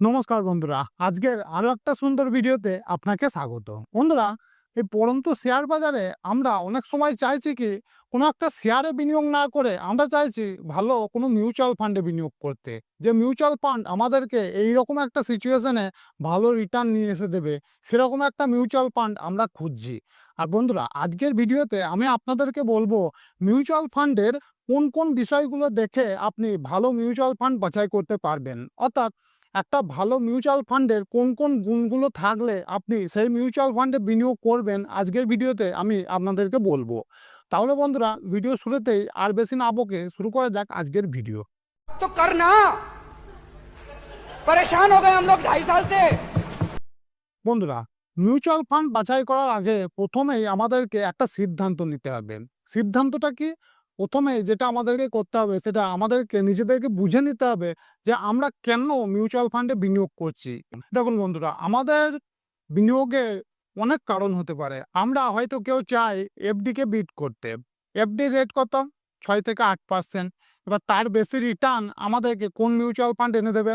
নমস্কার বন্ধুরা, আজকের আরও একটা সুন্দর ভিডিওতে আপনাকে স্বাগত। বন্ধুরা, এই পরন্তু শেয়ার বাজারে আমরা অনেক সময় চাইছি কি, কোনো একটা শেয়ারে বিনিয়োগ না করে আমরা চাইছি ভালো কোনো মিউচুয়াল ফান্ডে বিনিয়োগ করতে। যে মিউচুয়াল ফান্ড আমাদেরকে এই রকম একটা সিচুয়েশনে ভালো রিটার্ন নিয়ে এসে দেবে, সেরকম একটা মিউচুয়াল ফান্ড আমরা খুঁজছি। আর বন্ধুরা, আজকের ভিডিওতে আমি আপনাদেরকে বলব, মিউচুয়াল ফান্ডের কোন কোন বিষয়গুলো দেখে আপনি ভালো মিউচুয়াল ফান্ড বাছাই করতে পারবেন। অর্থাৎ একটা ভালো মিউচুয়াল ফান্ডের কোন কোন গুণগুলো থাকলে আপনি সেই মিউচুয়াল ফান্ডে বিনিয়োগ করবেন আজকের ভিডিওতে আমি আপনাদেরকে বলবো তাহলে বন্ধুরা ভিডিও শুরুতেই আর বেশি না বকে শুরু করা যাক আজকের ভিডিও तो करना परेशान हो गए हम लोग ढाई साल से বন্ধুরা মিউচুয়াল ফান্ড বাছাই করার আগে প্রথমেই আমাদেরকে একটা সিদ্ধান্ত নিতে হবে সিদ্ধান্তটা কি প্রথমে যেটা আমাদেরকে করতে হবে সেটা আমাদেরকে নিজেদেরকে বুঝে নিতে হবে যে আমরা কেন মিউচুয়াল ফান্ডে বিনিয়োগ করছি। দেখুন বন্ধুরা, আমাদের বিনিয়োগে অনেক কারণ হতে পারে। আমরা হয়তো কেউ চাই এফডিকে বিট করতে। এফডি রেট কত? ছয় থেকে আট পার্সেন্ট এবার তার বেশি রিটার্ন আমাদেরকে কোন মিউচুয়াল ফান্ড এনে দেবে?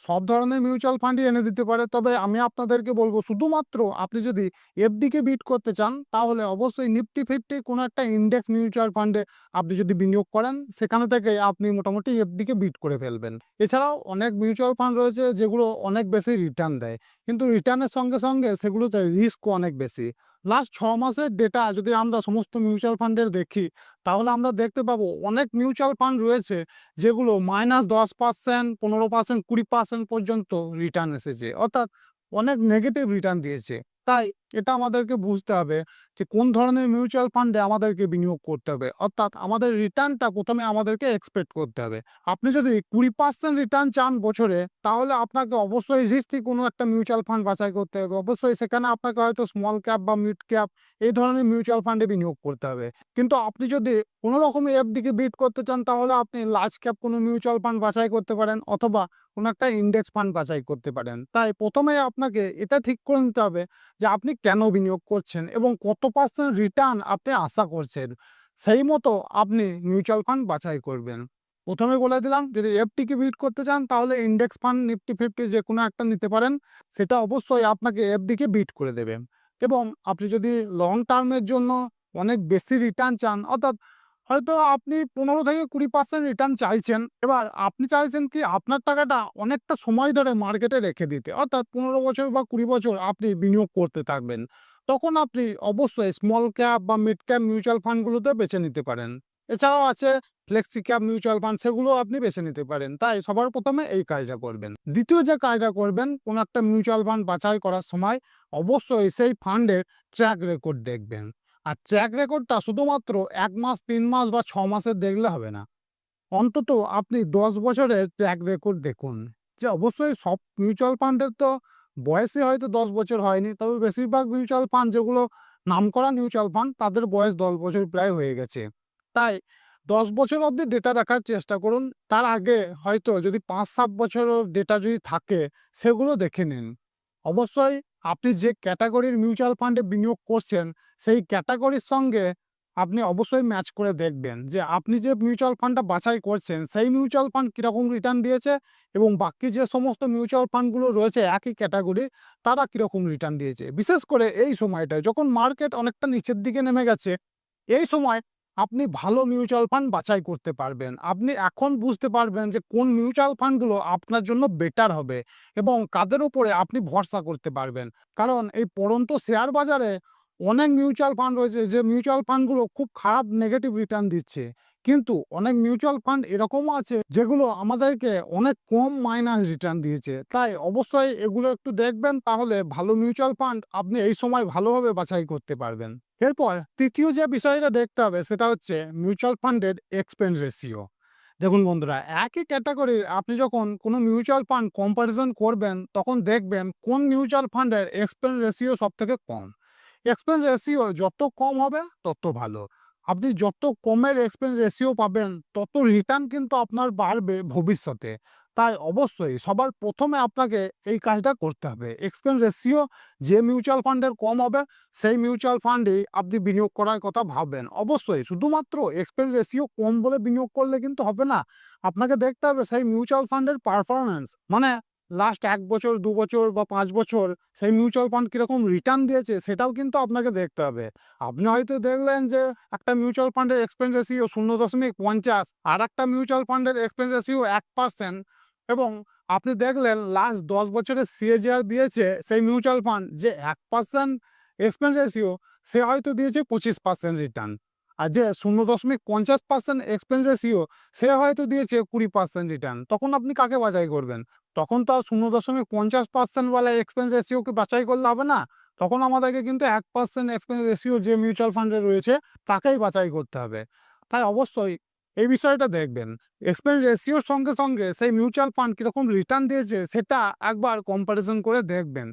সব ধরনের মিউচুয়াল ফান্ডই এনে দিতে পারে। তবে আমি আপনাদেরকে বলব, শুধুমাত্র আপনি যদি এফডিকে বিট করতে চান, তাহলে অবশ্যই নিফটি ফিফটি কোনো একটা ইন্ডেক্স মিউচুয়াল ফান্ডে আপনি যদি বিনিয়োগ করেন, সেখানে থেকে আপনি মোটামুটি এফডিকে বিট করে ফেলবেন। এছাড়াও অনেক মিউচুয়াল ফান্ড রয়েছে যেগুলো অনেক বেশি রিটার্ন দেয়। কিন্তু রিটার্নের সঙ্গে সঙ্গে সেগুলোতে রিস্কও অনেক বেশি। লাস্ট ছ মাসের ডেটা যদি আমরা সমস্ত মিউচুয়াল ফান্ডের দেখি, তাহলে আমরা দেখতে পাবো অনেক মিউচুয়াল ফান্ড রয়েছে যেগুলো মাইনাস দশ পার্সেন্ট পনেরো পার্সেন্ট কুড়ি পার্সেন্ট পর্যন্ত রিটার্ন এসেছে। অর্থাৎ অনেক নেগেটিভ রিটার্ন দিয়েছে। তাই এটা আমাদেরকে বুঝতে হবে যে কোন ধরনের মিউচুয়াল ফান্ডে আমাদেরকে বিনিয়োগ করতে হবে। অর্থাৎ আমাদের রিটার্নটা প্রথমে আমাদেরকে এক্সপেক্ট করতে হবে। আপনি যদি কুড়ি পার্সেন্ট রিটার্ন চান বছরে, তাহলে আপনাকে অবশ্যই রিস্কি কোনো একটা মিউচুয়াল ফান্ড বাছাই করতে হবে। অবশ্যই সেখানে আপনাকে হয়তো স্মল ক্যাপ বা মিড ক্যাপ এই ধরনের মিউচুয়াল ফান্ডে বিনিয়োগ করতে হবে। কিন্তু আপনি যদি কোনো রকমের এফডিকে বিট করতে চান, তাহলে আপনি লার্জ ক্যাপ কোনো মিউচুয়াল ফান্ড বাছাই করতে পারেন অথবা কোনো একটা ইন্ডেক্স ফান্ড বাছাই করতে পারেন। তাই প্রথমে আপনাকে এটা ঠিক করে নিতে হবে যে আপনি কেন বিনিয়োগ করছেন এবং কত পার্সেন্ট রিটার্ন আপনি আশা করছেন? সেই মতো আপনি মিউচুয়াল ফান্ড বাছাই করবেন। প্রথমে বলে দিলাম, যদি এফটিকে বিট করতে চান, তাহলে ইন্ডেক্স ফান্ড নিফটি ফিফটি যে কোনো একটা নিতে পারেন। সেটা অবশ্যই আপনাকে এফডিকে বিট করে দেবে। এবং আপনি যদি লং টার্মের জন্য অনেক বেশি রিটার্ন চান, অর্থাৎ হয়তো আপনি পনেরো থেকে কুড়ি পার্সেন্ট রিটার্ন চাইছেন। এবার আপনি চাইছেন কি আপনার টাকাটা অনেকটা সময় ধরে মার্কেটে রেখে দিতে। অর্থাৎ পনেরো বছর বা কুড়ি বছর আপনি বিনিয়োগ করতে থাকবেন। তখন আপনি অবশ্যই স্মল ক্যাপ বা মিড ক্যাপ মিউচুয়াল ফান্ডগুলোতে বেছে নিতে পারেন। এছাড়াও আছে ফ্লেক্সি ক্যাপ মিউচুয়াল ফান্ড সেগুলো আপনি বেছে নিতে পারেন। তাই সবার প্রথমে এই কাজটা করবেন। দ্বিতীয় যে কাজটা করবেন, কোনো একটা মিউচুয়াল ফান্ড বাছাই করার সময় অবশ্যই সেই ফান্ডের ট্র্যাক রেকর্ড দেখবেন। আর ট্র্যাক রেকর্ডটা শুধুমাত্র এক মাস, তিন মাস বা ছ মাসের দেখলে হবে না। অন্তত আপনি দশ বছরের ট্র্যাক রেকর্ড দেখুন। যে অবশ্যই সব মিউচুয়াল ফান্ডের তো বয়সই হয়তো দশ বছর হয়নি, তবে বেশিরভাগ মিউচুয়াল ফান্ড যেগুলো নামকরা মিউচুয়াল ফান্ড তাদের বয়স দশ বছর প্রায় হয়ে গেছে। তাই দশ বছর অবধি ডেটা দেখার চেষ্টা করুন। তার আগে হয়তো যদি পাঁচ, সাত বছরের ডেটা যদি থাকে, সেগুলো দেখে নিন। অবশ্যই আপনি যে ক্যাটাগরির মিউচুয়াল ফান্ডে বিনিয়োগ করছেন, সেই ক্যাটাগরির সঙ্গে আপনি অবশ্যই ম্যাচ করে দেখবেন যে আপনি যে মিউচুয়াল ফান্ডটা বাছাই করছেন, সেই মিউচুয়াল ফান্ড কীরকম রিটার্ন দিয়েছে এবং বাকি যে সমস্ত মিউচুয়াল ফান্ডগুলো রয়েছে একই ক্যাটাগরি তারা কীরকম রিটার্ন দিয়েছে। বিশেষ করে এই সময়টায় যখন মার্কেট অনেকটা নিচের দিকে নেমে গেছে, এই সময় আপনি ভালো মিউচুয়াল ফান্ড বাছাই করতে পারবেন। আপনি এখন বুঝতে পারবেন যে কোন মিউচুয়াল ফান্ডগুলো আপনার জন্য বেটার হবে এবং কাদের উপরে আপনি ভরসা করতে পারবেন। কারণ এই পড়ন্ত শেয়ার বাজারে অনেক মিউচুয়াল ফান্ড রয়েছে যে মিউচুয়াল ফান্ডগুলো খুব খারাপ নেগেটিভ রিটার্ন দিচ্ছে। কিন্তু অনেক মিউচুয়াল ফান্ড এরকমও আছে যেগুলো আমাদেরকে অনেক কম মাইনাস রিটার্ন দিয়েছে। তাই অবশ্যই এগুলো একটু দেখবেন তাহলে ভালো মিউচুয়াল ফান্ড আপনি এই সময় ভালোভাবে বাছাই করতে পারবেন। এরপর তৃতীয় যে বিষয়টা দেখতে হবে সেটা হচ্ছে মিউচুয়াল ফান্ডের এক্সপেন্স রেশিও দেখুন বন্ধুরা, একই ক্যাটাগরির আপনি যখন কোনো মিউচুয়াল ফান্ড কম্পারিজন করবেন, তখন দেখবেন কোন মিউচুয়াল ফান্ডের এক্সপেন্স রেশিও সব থেকে কম। এক্সপেন্স রেশিও যত কম হবে, তত ভালো। আপনি যত কমের এক্সপেন্স রেশিও পাবেন, তত রিটার্ন কিন্তু আপনার বাড়বে ভবিষ্যতে। তাই অবশ্যই সবার প্রথমে আপনাকে এই কাজটা করতে হবে। এক্সপেন্স রেশিও যে মিউচুয়াল ফান্ডের কম হবে, সেই মিউচুয়াল ফান্ডেই আপনি বিনিয়োগ করার কথা ভাববেন। অবশ্যই শুধুমাত্র এক্সপেন্স রেশিও কম বলে বিনিয়োগ করলে কিন্তু হবে না। আপনাকে দেখতে হবে সেই মিউচুয়াল ফান্ডের পারফরমেন্স মানে লাস্ট এক বছর, দু বছর বা পাঁচ বছর সেই মিউচুয়াল ফান্ড কীরকম রিটার্ন দিয়েছে সেটাও কিন্তু আপনাকে দেখতে হবে। আপনি হয়তো দেখলেন যে একটা মিউচুয়াল ফান্ডের এক্সপেন্স রেশিও শূন্য দশমিক পঞ্চাশ আর একটা মিউচুয়াল ফান্ডের এক্সপেন্স রেশিও এক পার্সেন্ট এবং আপনি দেখলেন লাস্ট দশ বছরের সিএজিআর দিয়েছে সেই মিউচুয়াল ফান্ড যে এক পার্সেন্ট এক্সপেন্স রেশিও সে হয়তো দিয়েছে পঁচিশ পার্সেন্ট রিটার্ন আর যে শূন্য দশমিক পঞ্চাশ পার্সেন্ট এক্সপেন্স রেশিও সে হয়তো দিয়েছে কুড়ি পার্সেন্ট রিটার্ন তখন আপনি কাকে বাছাই করবেন? তখন তো আর শূন্য দশমিক পঞ্চাশ পার্সেন্ট বলে এক্সপেন্স রেশিওকে বাছাই করলে হবে না। তখন আমাদেরকে কিন্তু এক পার্সেন্ট এক্সপেন্স রেশিও যে মিউচুয়াল ফান্ডে রয়েছে, তাকেই বাছাই করতে হবে। তাই অবশ্যই এই বিষয়টা দেখবেন। এক্সপেন্স রেশিওর সঙ্গে সঙ্গে সেই মিউচুয়াল ফান্ড কীরকম রিটার্ন দিয়েছে সেটা একবার কম্প্যারিজন করে দেখবেন।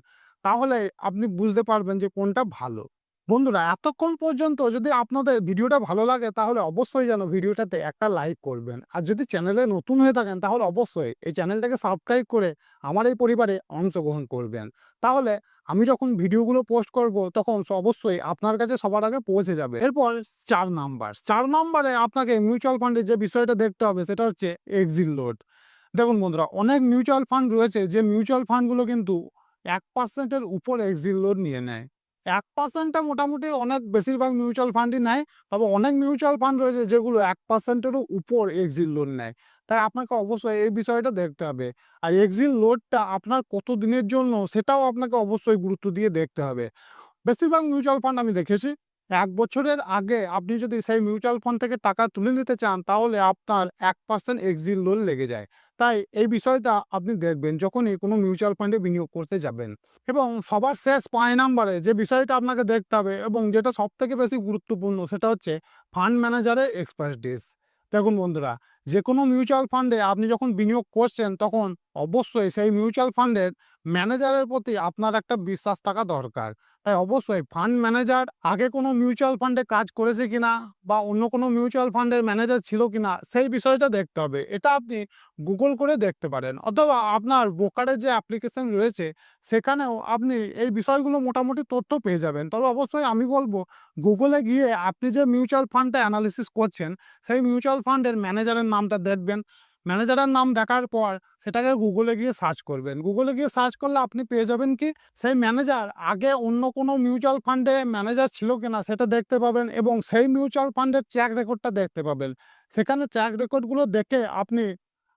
তাহলে আপনি বুঝতে পারবেন যে কোনটা ভালো। বন্ধুরা, এতক্ষণ পর্যন্ত যদি আপনাদের ভিডিওটা ভালো লাগে তাহলে অবশ্যই যেন ভিডিওটাতে একটা লাইক করবেন। আর যদি চ্যানেলে নতুন হয়ে থাকেন তাহলে অবশ্যই এই চ্যানেলটাকে সাবস্ক্রাইব করে আমার এই পরিবারে অংশগ্রহণ করবেন। তাহলে আমি যখন ভিডিওগুলো পোস্ট করব, তখন অবশ্যই আপনার কাছে সবার আগে পৌঁছে যাবে। এরপর চার নাম্বার। চার নাম্বারে আপনাকে মিউচুয়াল ফান্ডের যে বিষয়টা দেখতে হবে, সেটা হচ্ছে এক্সিট লোড দেখুন বন্ধুরা, অনেক মিউচুয়াল ফান্ড রয়েছে যে মিউচুয়াল ফান্ডগুলো কিন্তু এক পার্সেন্টের উপর এক্সিট লোড নিয়ে নেয়। এক পার্সেন্টটা মোটামুটি অনেক বেশিরভাগ মিউচুয়াল ফান্ডই নেয়, তবে অনেক মিউচুয়াল ফান্ড রয়েছে যেগুলো এক পার্সেন্টেরও উপর এক্সিট লোড নেয়। তাই আপনাকে অবশ্যই এই বিষয়টা দেখতে হবে। আর এক্সিল লোডটা আপনার কত দিনের জন্য সেটাও আপনাকে অবশ্যই গুরুত্ব দিয়ে দেখতে হবে। বেশিরভাগ মিউচুয়াল ফান্ড আমি দেখেছি, এক বছরের আগে আপনি যদি সেই মিউচুয়াল ফান্ড থেকে টাকা তুলে নিতে চান, তাহলে আপনার এক পার্সেন্ট এক্সিট লোন লেগে যায়। তাই এই বিষয়টা আপনি দেখবেন যখনই কোনো মিউচুয়াল ফান্ডে বিনিয়োগ করতে যাবেন। এবং সবার শেষ পাঁচ নাম্বারে যে বিষয়টা আপনাকে দেখতে হবে এবং যেটা সব থেকে বেশি গুরুত্বপূর্ণ সেটা হচ্ছে ফান্ড ম্যানেজারের এক্সপার্টিস দেখুন বন্ধুরা যে কোনো মিউচুয়াল ফান্ডে আপনি যখন বিনিয়োগ করছেন তখন অবশ্যই সেই মিউচুয়াল ফান্ডের ম্যানেজারের প্রতি আপনার একটা বিশ্বাস থাকা দরকার। তাই অবশ্যই ফান্ড ম্যানেজার আগে কোনো মিউচুয়াল ফান্ডে কাজ করেছে কিনা বা অন্য কোনো মিউচুয়াল ফান্ডের ম্যানেজার ছিল কিনা, সেই বিষয়টা দেখতে হবে। এটা আপনি গুগল করে দেখতে পারেন। অথবা আপনার ব্রোকারের যে অ্যাপ্লিকেশন রয়েছে, সেখানেও আপনি এই বিষয়গুলো মোটামুটি তথ্য পেয়ে যাবেন। তবে অবশ্যই আমি বলব গুগলে গিয়ে আপনি যে মিউচুয়াল ফান্ডটা অ্যানালিসিস করছেন, সেই মিউচুয়াল ফান্ডের ম্যানেজারের নামটা দেখবেন। ম্যানেজারের নাম দেখার পর সেটাকে গুগলে গিয়ে সার্চ করবেন। গুগলে গিয়ে সার্চ করলে আপনি পেয়ে যাবেন কি? সেই ম্যানেজার আগে অন্য কোনো মিউচুয়াল ফান্ডে ম্যানেজার ছিল কিনা সেটা দেখতে পাবেন এবং সেই মিউচুয়াল ফান্ডের ট্র্যাক রেকর্ডটা দেখতে পাবেন। সেখানে ট্র্যাক রেকর্ডগুলো দেখে আপনি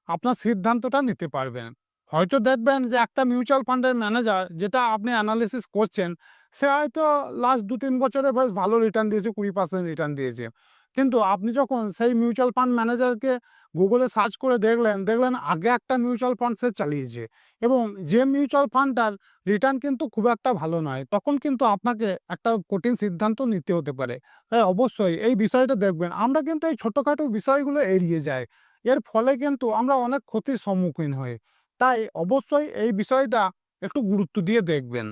আপনার সিদ্ধান্তটা নিতে পারবেন। হয়তো দেখবেন যে একটা মিউচুয়াল ফান্ডের ম্যানেজার যেটা আপনি অ্যানালিসিস করছেন, সে হয়তো লাস্ট দু তিন বছরে বেশ ভালো রিটার্ন দিয়েছে, কুড়ি পার্সেন্ট রিটার্ন দিয়েছে। কিন্তু আপনি যখন সেই মিউচুয়াল ফান্ড ম্যানেজারকে গুগলে সার্চ করে দেখলেন দেখলেন আগে একটা মিউচুয়াল ফান্ড সে চালিয়েছে এবং যে মিউচুয়াল ফান্ডটার রিটার্ন কিন্তু খুব একটা ভালো নয়, তখন কিন্তু আপনাকে একটা কঠিন সিদ্ধান্ত নিতে হতে পারে। তাই অবশ্যই এই বিষয়টা দেখবেন। আমরা কিন্তু এই ছোটোখাটো বিষয়গুলো এড়িয়ে যাই। এর ফলে কিন্তু আমরা অনেক ক্ষতির সম্মুখীন হই। তাই অবশ্যই এই বিষয়টা একটু গুরুত্ব দিয়ে দেখবেন।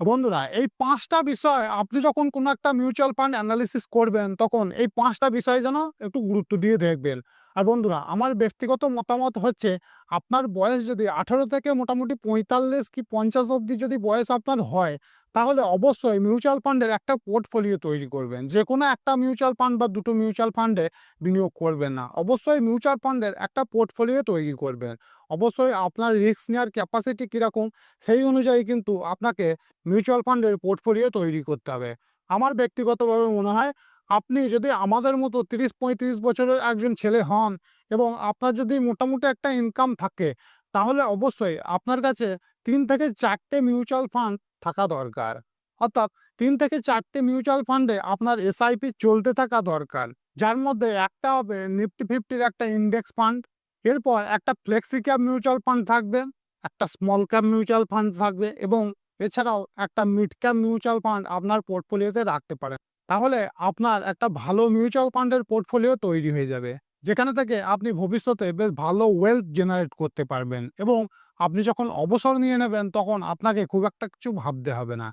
বন্ধুরা, এই পাঁচটা বিষয় আপনি যখন কোনো একটা মিউচুয়াল ফান্ড অ্যানালিসিস করবেন, তখন এই পাঁচটা বিষয় যেন একটু গুরুত্ব দিয়ে দেখবেন। আর বন্ধুরা, আমার ব্যক্তিগত মতামত হচ্ছে, আপনার বয়স যদি আঠারো থেকে মোটামুটি পঁয়তাল্লিশ কি পঞ্চাশ অবধি যদি বয়স আপনার হয়, তাহলে অবশ্যই মিউচুয়াল ফান্ডের একটা পোর্টফোলিও তৈরি করবেন। যে কোনো একটা মিউচুয়াল ফান্ড বা দুটো মিউচুয়াল ফান্ডে বিনিয়োগ করবেন না। অবশ্যই মিউচুয়াল ফান্ডের একটা পোর্টফোলিও তৈরি করবেন। অবশ্যই আপনার রিস্ক নেওয়ার ক্যাপাসিটি কীরকম, সেই অনুযায়ী কিন্তু আপনাকে মিউচুয়াল ফান্ডের পোর্টফোলিও তৈরি করতে হবে। আমার ব্যক্তিগতভাবে মনে হয় আপনি যদি আমাদের মতো তিরিশ, পঁয়ত্রিশ বছরের একজন ছেলে হন এবং আপনার যদি মোটামুটি একটা ইনকাম থাকে, তাহলে অবশ্যই আপনার কাছে তিন থেকে চারটে মিউচুয়াল ফান্ড থাকা দরকার। অর্থাৎ তিন থেকে চারটে মিউচুয়াল ফান্ডে আপনার এসআইপি চলতে থাকা দরকার, যার মধ্যে একটা হবে নিফটি ফিফটির একটা ইন্ডেক্স ফান্ড এরপর একটা ফ্লেক্সি ক্যাপ মিউচুয়াল ফান্ড থাকবে, একটা স্মল ক্যাপ মিউচুয়াল ফান্ড থাকবে এবং এছাড়াও একটা মিড ক্যাপ মিউচুয়াল ফান্ড আপনার পোর্টফোলিওতে রাখতে পারেন। তাহলে আপনার একটা ভালো মিউচুয়াল ফান্ডের পোর্টফোলিও তৈরি হয়ে যাবে। যেখানে থেকে আপনি ভবিষ্যতে বেশ ভালো ওয়েলথ জেনারেট করতে পারবেন এবং আপনি যখন অবসর নিয়ে নেবেন তখন আপনাকে খুব একটা কিছু ভাবতে হবে না।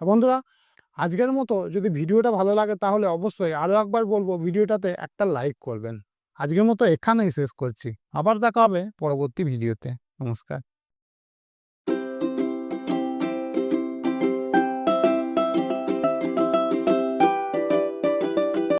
বন্ধুরা, আজকের মতো যদি ভিডিওটা ভালো লাগে তাহলে অবশ্যই আরও একবার বলব ভিডিওটাতে একটা লাইক করবেন। আজকের মতো এখানেই শেষ করছি। আবার দেখা হবে পরবর্তী ভিডিওতে। নমস্কার।